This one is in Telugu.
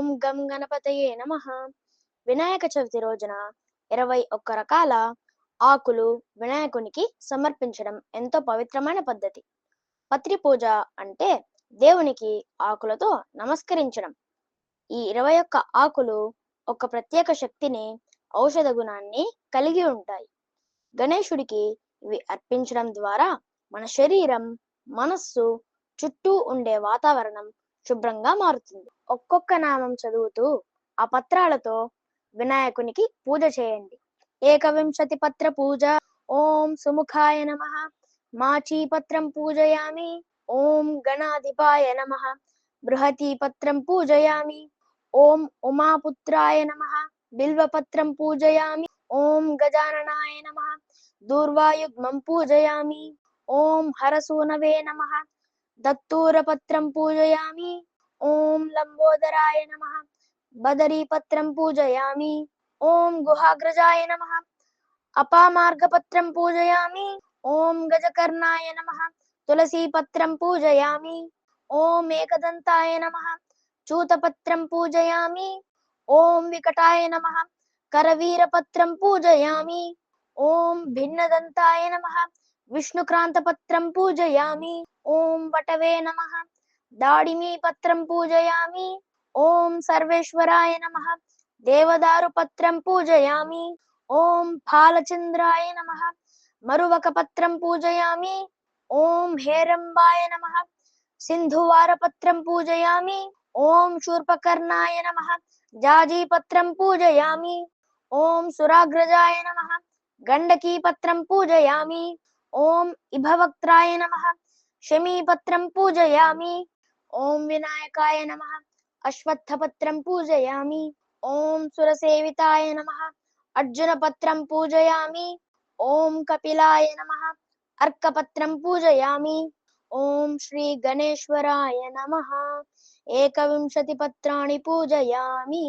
ఓం గం గణపతయే నమ. వినాయక చవితి రోజున ఇరవై ఒక్క రకాల ఆకులు వినాయకునికి సమర్పించడం ఎంతో పవిత్రమైన పద్ధతి. పత్రి పూజ అంటే దేవునికి ఆకులతో నమస్కరించడం. ఈ ఇరవై ఒక్క ఆకులు ఒక ప్రత్యేక శక్తిని ఔషధ గుణాన్ని కలిగి ఉంటాయి. గణేశుడికి ఇవి అర్పించడం ద్వారా మన శరీరం మనస్సు చుట్టూ ఉండే వాతావరణం శుభ్రంగా మారుతుంది. ఒక్కొక్క నామం చదువుతూ ఆ పత్రాలతో వినాయకునికి పూజ చేయండి. ఏకవింశతి పత్ర పూజ. ఓం సుముఖాయ నమ. మాచీ పత్రం పూజయామి. ఓం గణాధిపాయ నమ. బృహతి పత్రం పూజయామి. ఓం ఉమాపుత్రాయ నమ. బిల్వపత్రం పూజయామి. ఓం గజాననాయ నమ. దూర్వాయుగ్మం పూజయామి. ఓం హరసూనవే నమ. దత్తూరపత్రం పూజయామి ఓం లంబోదరాయ నమ బదరీపత్రం పూజయామి ఓం గుహాగ్రజాయ నమ అపామార్గపత్రం పూజయామి ఓం గజకర్ణాయ నమ తులసీపత్రం పూజయామి ఓం ఏకదంతాయ నమ చూతపత్రం పూజయామి ఓం వికటాయ నమ కరవీరపత్రం పూజయామి ఓం భిన్నదంతాయ నమ విష్ణుక్రాంతపత్రం పూజయామి ఓం వటవే నమ. దాడిమీ పత్రం పూజయామి. ఓం సర్వేశ్వరాయ నమ. దేవదారు పత్రం పూజయామి. ఓం ఫాలచంద్రాయ నమ. మరువక పత్రం పూజయామి. ఓం హేరంబాయ నమ. సింధువార పత్రం పూజయామి. ఓం శూర్పకర్ణాయ నమ. జాజీ పత్రం పూజయామి. ఓం సురాగ్రజాయ నమ. గండకీ పత్రం పూజయామి. ఓం ఇభవక్త్రాయ నమ. శమీపత్రం పూజయామి ఓం వినాయకాయ నమ అశ్వత్థపత్రం పూజయామి ఓం సురసేవితాయ నమ అర్జునపత్రం పూజయామి ఓం కపిలాయ నమ అర్కపత్రం పూజయామి ఓం శ్రీ గణేశ్వరాయ నమ ఏకవింశతి పత్రాణి పూజయామి